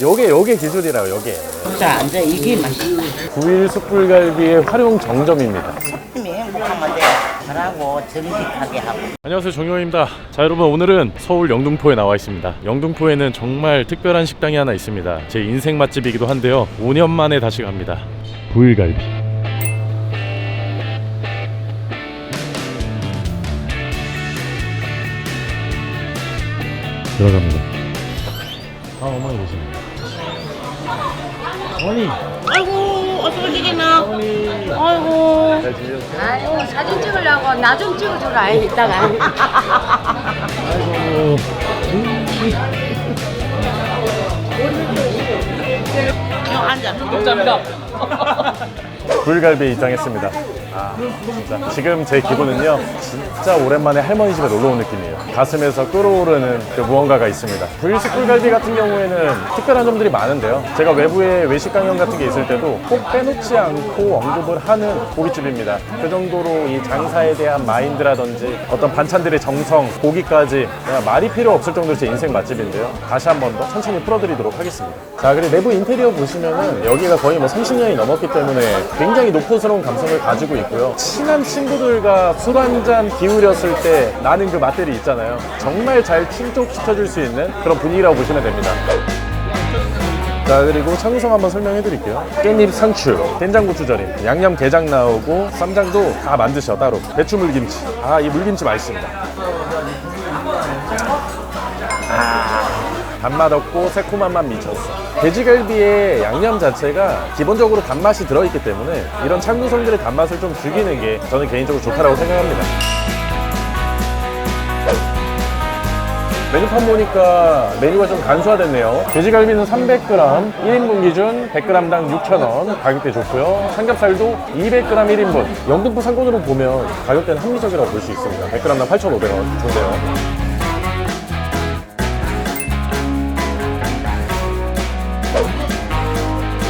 요게 요게 기술이라고 요게. 자, 이제 이게 맛있다. 구일 숯불갈비의 활용 정점입니다. 힘이 행복하면 돼. 잘하고 정직하게 하고. 안녕하세요 정용입니다. 자 여러분 오늘은 서울 영등포에 나와 있습니다. 영등포에는 정말 특별한 식당이 하나 있습니다. 제 인생 맛집이기도 한데요. 5년 만에 다시 갑니다. 구일갈비. 들어갑니다. 아 어머니 계십니다 어머니 아이고, 어서 오시겠나? 어머니 아이고. 잘 지내셨어요? 아유 사진 찍으려고 나 좀 찍어주라 이따가 아이고 형 앉아. 불갈비에 입장했습니다. 아, 진짜. 지금 제 기분은요, 진짜 오랜만에 할머니 집에 놀러 온 느낌이에요. 가슴에서 끓어오르는 그 무언가가 있습니다. 불식 불갈비 같은 경우에는 특별한 점들이 많은데요. 제가 외부에 외식 강연 같은 게 있을 때도 꼭 빼놓지 않고 언급을 하는 고깃집입니다. 그 정도로 이 장사에 대한 마인드라든지 어떤 반찬들의 정성, 고기까지 말이 필요 없을 정도로 제 인생 맛집인데요. 다시 한 번 더 천천히 풀어드리도록 하겠습니다. 자, 그리고 내부 인테리어 보시면은 여기가 거의 뭐 30년이 넘었기 때문에 굉장히 높고스러운 감성을 가지고 있고요. 친한 친구들과 술 한 잔 기울였을 때 나는 그 맛들이 있잖아요. 정말 잘 충족시켜줄 수 있는 그런 분위기라고 보시면 됩니다. 자 그리고 창성 한번 설명해 드릴게요 깻잎 상추 된장고추절임 양념 게장 나오고 쌈장도 다 만드셔 따로 배추 물김치 아 이 물김치 맛있습니다 아 단맛 없고 새콤한 맛 미쳤어 돼지갈비의 양념 자체가 기본적으로 단맛이 들어있기 때문에 이런 창구성들의 단맛을 좀 죽이는 게 저는 개인적으로 좋다고 생각합니다 메뉴판 보니까 메뉴가 좀 간소화됐네요. 돼지갈비는 300g, 1인분 기준 100g당 6,000원, 가격대 좋고요. 삼겹살도 200g 1인분. 영등포 상권으로 보면 가격대는 합리적이라고 볼 수 있습니다. 100g당 8,500원 좋네요.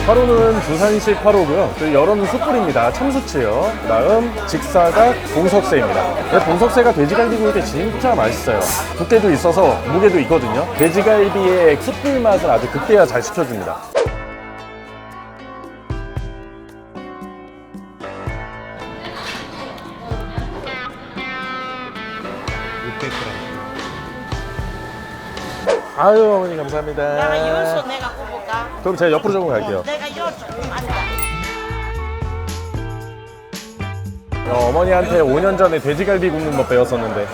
화로는 부산식 화로고요. 그 열어는 숯불입니다. 참숯이요. 다음 직사각 봉석쇠입니다. 네, 봉석쇠가 돼지갈비 구울 때 진짜 맛있어요. 두께도 있어서 무게도 있거든요. 돼지갈비의 숯불 맛을 아주 극대화 잘 시켜줍니다. 아유 어머니 감사합니다. 내가 열서 내가 꼽을까? 그럼 제가 옆으로 좀 갈게요. 내가 열 조금. 어, 어머니한테 5년 전에 돼지갈비 굽는 법 배웠었는데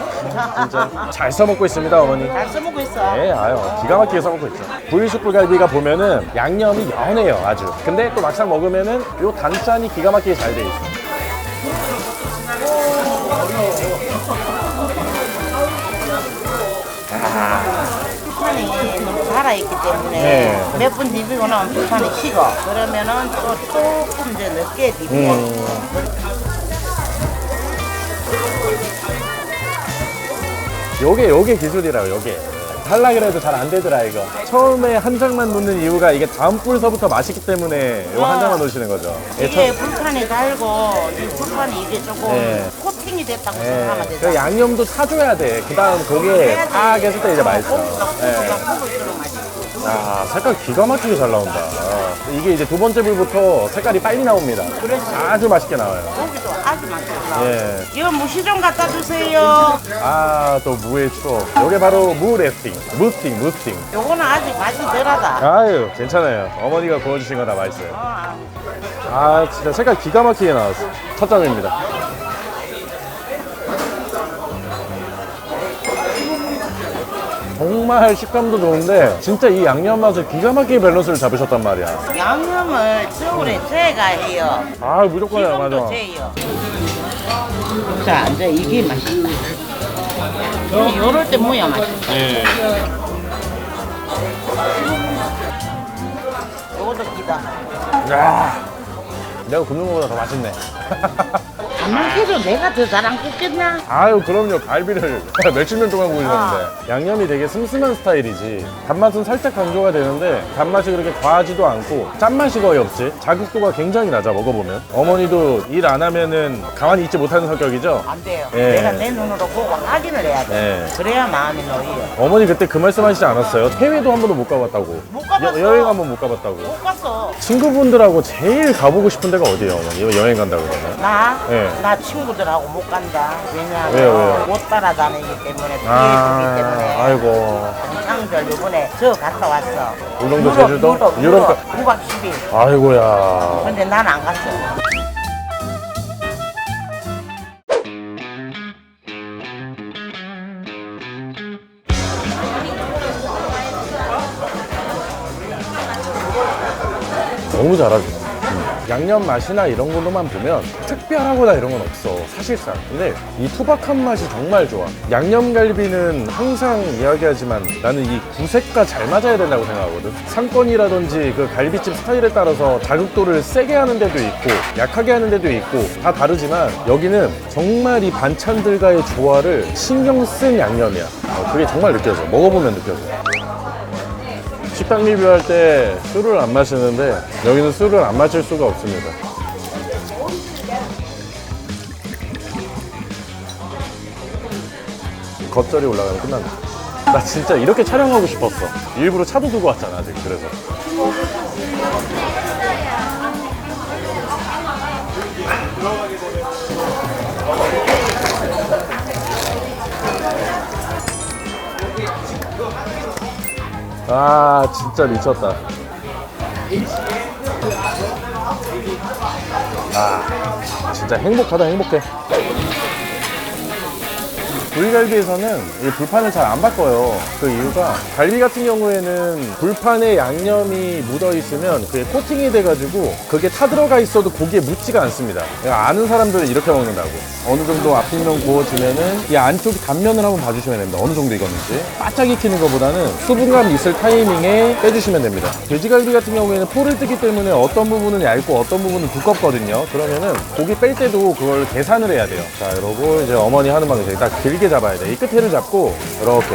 진짜 잘 써먹고 있습니다 어머니 잘 써먹고 있어. 네 아유 기가 막히게 써먹고 있죠 부위숯불갈비가 보면은 양념이 연해요 아주 근데 또 막상 먹으면은 요 단짠이 기가 막히게 잘 돼 있어 너무 살아있기 때문에 네. 몇분 디비고 나면 불판이 식어. 그러면은 또 조금 이제 늦게 디비고. 음. 요게 요게 기술이라고 요게 그래도 잘 안 되더라 이거 처음에 한 장만 놓는 이유가 이게 다음 불서부터 맛있기 때문에 요 한 장만 놓으시는 거죠 예, 이게 처- 불판이 달고 이 불판이 이게 조금 네. 코팅이 됐다고 예, 생각하면 그 되죠. 양념도 사줘야 돼. 그 다음 고기에 딱 했을 때 이제 맛있어. 예. 아, 색깔 기가 막히게 잘 나온다. 어. 이게 이제 두 번째 불부터 색깔이 빨리 나옵니다. 아주 맛있게 나와요. 고기도 아주 맛있어. 예. 이거 무시 좀 갖다 주세요. 아, 또 무의 추억. 이게 바로 무 래핑. 무스팅, 무스팅. 요거는 아직 맛이 덜하다. 아유, 괜찮아요. 어머니가 구워주신 거 다 맛있어요. 어, 아, 진짜 색깔 기가 막히게 나왔어. 첫 점입니다. 정말 식감도 좋은데 진짜 이 양념 맛을 기가 막히게 밸런스를 잡으셨단 말이야. 양념을 겨울에 제가 해요. 아 무조건이야 지금도 맞아. 제요. 자, 이제 이게 맛있다. 요- 요럴 때 뭐야 맛있다. 예. 요것도 기다. 야, 내가 굽는 거보다 더 맛있네. 가만 해도 내가 더 잘안 굽겠나? 아유 그럼요 갈비를 며칠 년 동안 구우셨는데 양념이 되게 슴슴한 스타일이지 단맛은 살짝 강조가 되는데 단맛이 그렇게 과하지도 않고 짠맛이 거의 없지 자극도가 굉장히 낮아 먹어보면 어머니도 일 안 하면은 가만히 있지 못하는 성격이죠 안 돼요. 예. 내가 내 눈으로 보고 확인을 해야 돼. 네. 그래야 마음이 놓여. 어머니 그때 그 말씀 하시지 않았어요? 해외도 한 번도 못 가봤다고 못 가봤어. 여, 여행 한 번 못 가봤다고 못 갔어. 친구분들하고 제일 가보고 싶은 데가 어디예요 어머니 여행 간다 그러면 나? 예. 나 친구들하고 못 간다. 왜냐하면 왜요, 왜요? 못 따라다니기 때문에 피해주기 아 때문에. 아이고 창절 요번에 저 갔다 왔어. 울릉도, 유럽, 제주도? 유럽, 유럽 유럽, 가- 9박 10일. 아이고야 근데 난 안 갔어. 너무 잘하죠. 양념 맛이나 이런 걸로만 보면 특별하거나 이런 건 없어 사실상. 근데 이 투박한 맛이 정말 좋아. 양념갈비는 항상 이야기하지만 나는 이 구색과 잘 맞아야 된다고 생각하거든. 상권이라든지 그 갈비집 스타일에 따라서 자극도를 세게 하는 데도 있고 약하게 하는 데도 있고 다 다르지만 여기는 정말 이 반찬들과의 조화를 신경 쓴 양념이야. 어, 그게 정말 느껴져. 먹어보면 느껴져 식당 리뷰할 때 술을 안 마시는데 여기는 술을 안 마실 수가 없습니다. 겉절이 올라가면 끝난다. 나 진짜 이렇게 촬영하고 싶었어. 일부러 차도 두고 왔잖아, 아직. 그래서. 아, 진짜 미쳤다. 아, 진짜 행복하다, 행복해. 불갈비에서는 이 불판을 잘 안 바꿔요. 그 이유가 갈비 같은 경우에는 불판에 양념이 묻어 있으면 그게 코팅이 돼가지고 그게 타 들어가 있어도 고기에 묻지가 않습니다. 아는 사람들은 이렇게 먹는다고. 어느 정도 앞뒷면 구워지면은 이 안쪽 단면을 한번 봐주시면 됩니다. 어느 정도 익었는지. 바짝 익히는 것보다는 수분감 있을 타이밍에 빼주시면 됩니다. 돼지갈비 같은 경우에는 포를 뜨기 때문에 어떤 부분은 얇고 어떤 부분은 두껍거든요. 그러면은 고기 뺄 때도 그걸 계산을 해야 돼요. 자, 이러고 이제 어머니 하는 방식이 딱 길게 잡아야 돼. 이 끝에를 잡고 이렇게.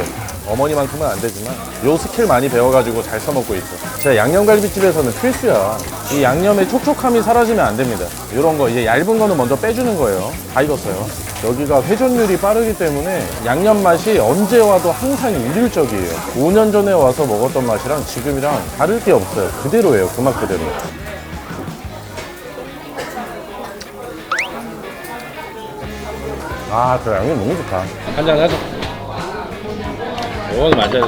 어머니만큼은 안 되지만 요 스킬 많이 배워가지고 잘 써먹고 있어. 제가 양념갈비집에서는 필수야. 이 양념의 촉촉함이 사라지면 안 됩니다. 이런 거 이제 얇은 거는 먼저 빼주는 거예요. 다 익었어요. 여기가 회전율이 빠르기 때문에 양념 맛이 언제 와도 항상 일률적이에요. 5년 전에 와서 먹었던 맛이랑 지금이랑 다를 게 없어요. 그대로예요. 그 맛 그대로. 아, 그 양념 너무 좋다. 한잔 하자. 이건 맞아.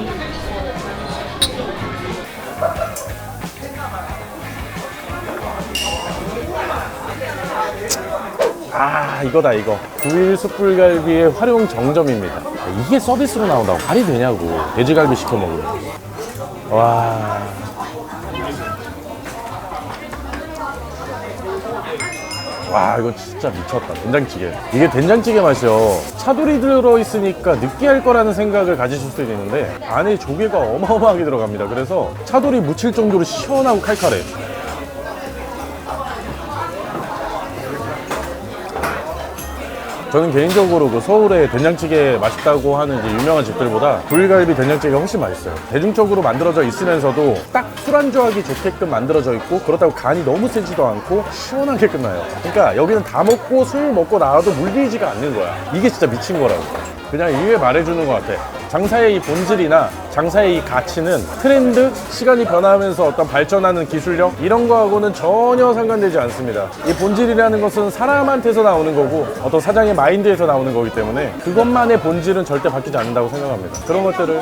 아 이거다 이거 구일 숯불갈비의 활용 정점입니다 이게 서비스로 나온다고 말이 되냐고 돼지갈비 시켜 먹으면 와 와, 이거 진짜 미쳤다. 된장찌개. 이게 된장찌개 맛이요. 차돌이 들어있으니까 느끼할 거라는 생각을 가지실 수도 있는데, 안에 조개가 어마어마하게 들어갑니다. 그래서 차돌이 묻힐 정도로 시원하고 칼칼해. 저는 개인적으로 그 서울의 된장찌개 맛있다고 하는 이제 유명한 집들보다 불갈비 된장찌개가 훨씬 맛있어요. 대중적으로 만들어져 있으면서도 딱 술안주하기 좋게끔 만들어져 있고 그렇다고 간이 너무 세지도 않고 시원하게 끝나요. 그러니까 여기는 다 먹고 술 먹고 나와도 물리지가 않는 거야. 이게 진짜 미친 거라고. 그냥 이게 말해주는 것 같아. 장사의 이 본질이나 장사의 이 가치는 트렌드, 시간이 변화하면서 어떤 발전하는 기술력 이런 거하고는 전혀 상관되지 않습니다. 이 본질이라는 것은 사람한테서 나오는 거고 어떤 사장의 마인드에서 나오는 거기 때문에 그것만의 본질은 절대 바뀌지 않는다고 생각합니다. 그런 것들을?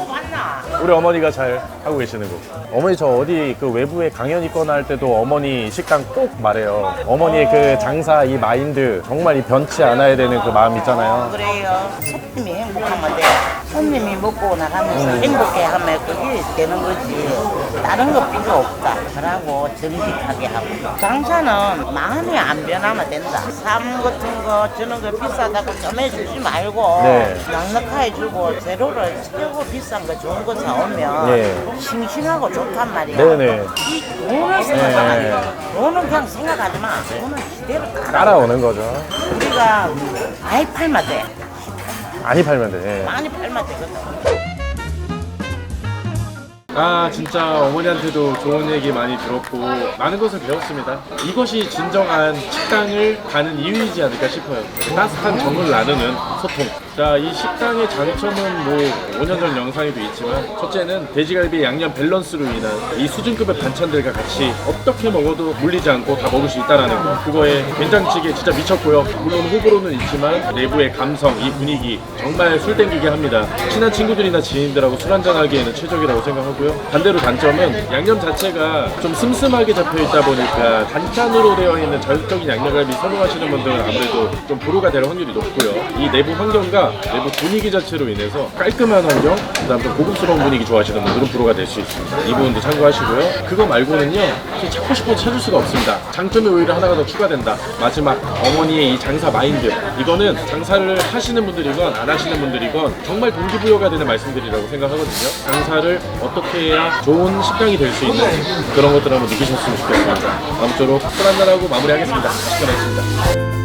우리 어머니가 잘 하고 계시는 거고. 어머니 저 어디 그 외부에 강연 있거나 할 때도 어머니 식당 꼭 말해요. 어머니의 그 장사 이 마인드 정말 이 변치 않아야 되는 그 마음 있잖아요. 그래요. 손님이 행복하면 돼. 손님이 먹고 나가면서 행복해하면 그게 되는 거지. 다른 거 필요 없다. 그러고 정직하게 하고. 장사는 마음이 안 변하면 된다. 삶 같은 거 주는 거 비싸다고 좀 해주지 말고 네. 넉넉하게 주고 재료를 최고 비싼 거 좋은 거 사오면 네. 싱싱하고 좋단 말이야. 네네. 이 돈을 생각하면 네. 돈은 그냥 생각하지 마. 돈은 기대로 따라. 따라오는 거죠. 우리가 많이 팔면 돼. 많이 팔면 돼. 예. 많이 팔면 되거든. 아 진짜 어머니한테도 좋은 얘기 많이 들었고 많은 것을 배웠습니다. 이것이 진정한 식당을 가는 이유이지 않을까 싶어요. 따뜻한 정을 나누는 소통. 자, 이 식당의 장점은 뭐 5년 전 영상에도 있지만 첫째는 돼지갈비 양념 밸런스로 인한 이 수준급의 반찬들과 같이 어떻게 먹어도 물리지 않고 다 먹을 수 있다라는 거. 그거에 된장찌개 진짜 미쳤고요. 물론 호불호는 있지만 내부의 감성, 이 분위기 정말 술 땡기게 합니다. 친한 친구들이나 지인들하고 술 한잔 하기에는 최적이라고 생각하고요. 반대로 단점은 양념 자체가 좀 슴슴하게 잡혀 있다 보니까 단짠으로 되어 있는 자극적인 양념갈비 선호하시는 분들은 아무래도 좀 불호가 될 확률이 높고요. 이 내부 환경과 내부 분위기 자체로 인해서 깔끔한 환경, 그다음 좀 고급스러운 분위기 좋아하시는 분들은 불호가 될 수 있습니다. 이 부분도 참고하시고요. 그거 말고는요, 이렇게 찾고 싶어도 찾을 수가 없습니다. 장점이 오히려 하나가 더 추가된다. 마지막 어머니의 이 장사 마인드. 이거는 장사를 하시는 분들이건 안 하시는 분들이건 정말 동기부여가 되는 말씀들이라고 생각하거든요. 장사를 어떻게 해야 좋은 식당이 될 수 있는 그런 것들 한번 느끼셨으면 좋겠습니다. 아무쪼록 술 한잔하고 마무리하겠습니다. 시간했습니다.